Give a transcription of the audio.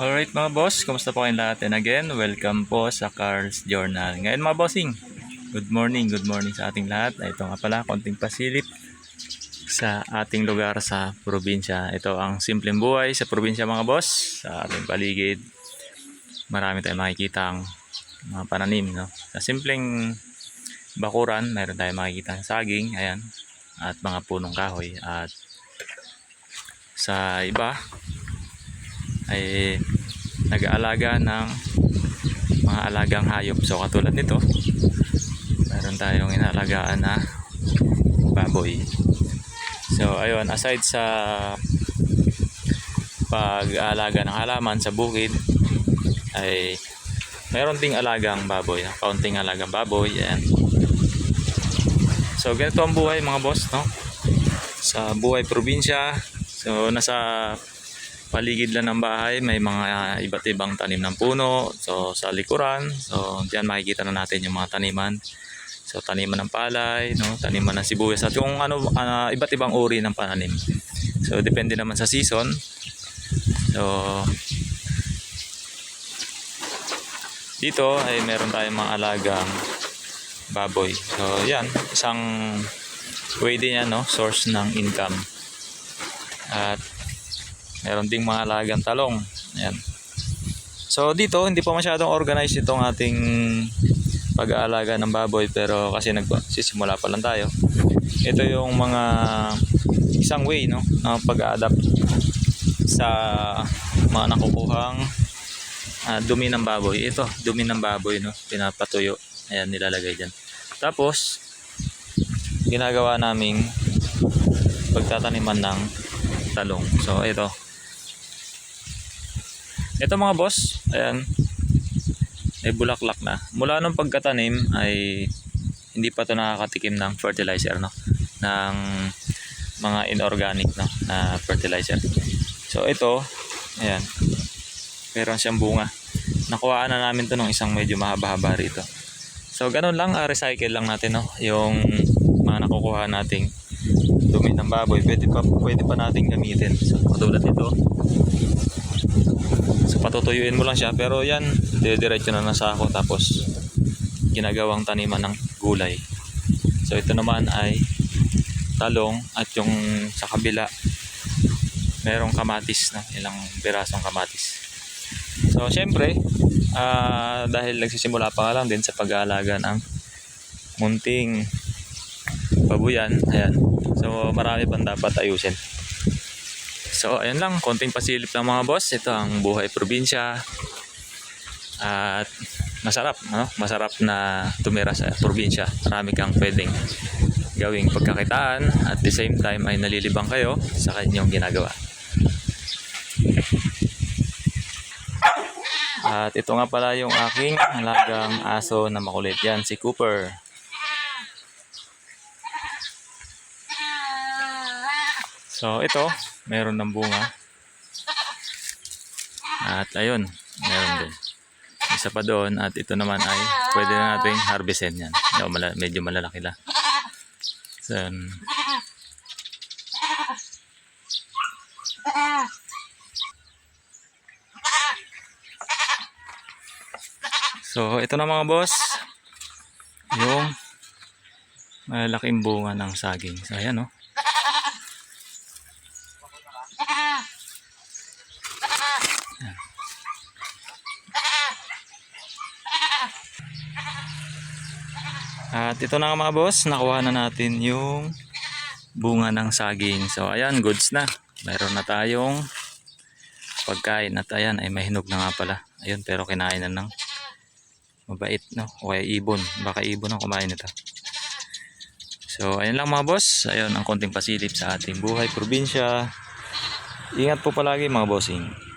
Alright mga boss, kumusta po kayong lahat? And again, welcome po sa Carl's Journal. Ngayon mga bossing, good morning, good morning sa ating lahat. Ito nga pala, konting pasilip sa ating lugar sa probinsya. Ito ang simpleng buhay sa probinsya mga boss, sa ating paligid. Marami tayong makikita ang mga pananim. No? Sa simpleng bakuran, mayroon tayong makikita saging, ayan, at mga punong kahoy. At sa iba, ay nag-aalaga ng mga alagang hayop. So katulad nito, meron tayong inaalagaan na baboy. So ayun, aside sa pag-aalaga ng halaman sa bukid, ay meron ding alagang baboy, no? kaunting alagang baboy, yan. So ganito ang buhay mga boss, no? Sa buhay probinsya, so nasa paligid lang ng bahay, may mga iba't ibang tanim ng puno. So, sa likuran, so, diyan makikita na natin yung mga taniman. So, taniman ng palay, no? taniman ng sibuyas, at yung ano, ah, iba't ibang uri ng pananim. So, depende naman sa season. So, dito ay meron tayong mga alagang baboy. So, yan, isang way din yan, no? source ng income. At meron ding mga alagang talong. Ayan. So dito, hindi pa masyadong organized itong ating pag-aalaga ng baboy pero kasi nagsisimula pa lang tayo. Ito yung mga isang way no, ng pag-adapt sa mga nakukuhang ah, dumi ng baboy. Ito, dumi ng baboy no, pinapatuyo. Ayan, nilalagay dyan. Tapos, ginagawa naming pagtataniman ng talong. So, ito. Ito mga boss, ayan, ay bulaklak na. Mula nung pagkatanim ay hindi pa to nakakatikim ng fertilizer, no? Ng mga inorganic, no? Na fertilizer. So, ito, ayan, meron siyang bunga. Nakuhaan na namin to ng isang medyo mahaba-haba rito. So, ganun lang, ah, recycle lang natin, no? Yung mga nakukuha nating dumi ng baboy, pwede pa, pwede pa natin gamitin. So, katulad nito. So, patutuyuin mo lang siya. Pero yan, diretso na nasa ako. Tapos, ginagawang taniman ng gulay. So, ito naman ay talong at yung sa kabila, merong kamatis na ilang pirasong kamatis. So, syempre, ah, dahil nagsisimula pa lang din sa pag-aalaga ng munting babuyan, ayan. So, marami pang dapat ayusin. So, ayan lang, konting pasilip ng mga boss. Ito ang buhay probinsya. At masarap, no? Masarap na tumira sa probinsya. Marami kang pwedeng gawing pagkakitaan at the same time ay nalilibang kayo sa kanyang ginagawa. At ito nga pala yung aking alagang aso na makulit. Yan, si Cooper. So ito, meron ng bunga. At ayun, meron din. Isa pa doon at ito naman ay pwede na natin harvestin yan. Medyo, mala- medyo malalaki lang. So. So, ito na mga boss. Yung malaking bunga ng saging. So, ayan oh. At ito na nga mga boss, nakuha na natin yung bunga ng saging. So ayan, goods na. Meron na tayong pagkain at ayan ay mahinog na nga pala. Ayun, pero kinain na ng mabait, no? O kaya ibon. Baka ibon ang kumain nito. So ayan lang mga boss. Ayun, ang konting pasilip sa ating buhay, probinsya. Ingat po palagi mga bossing.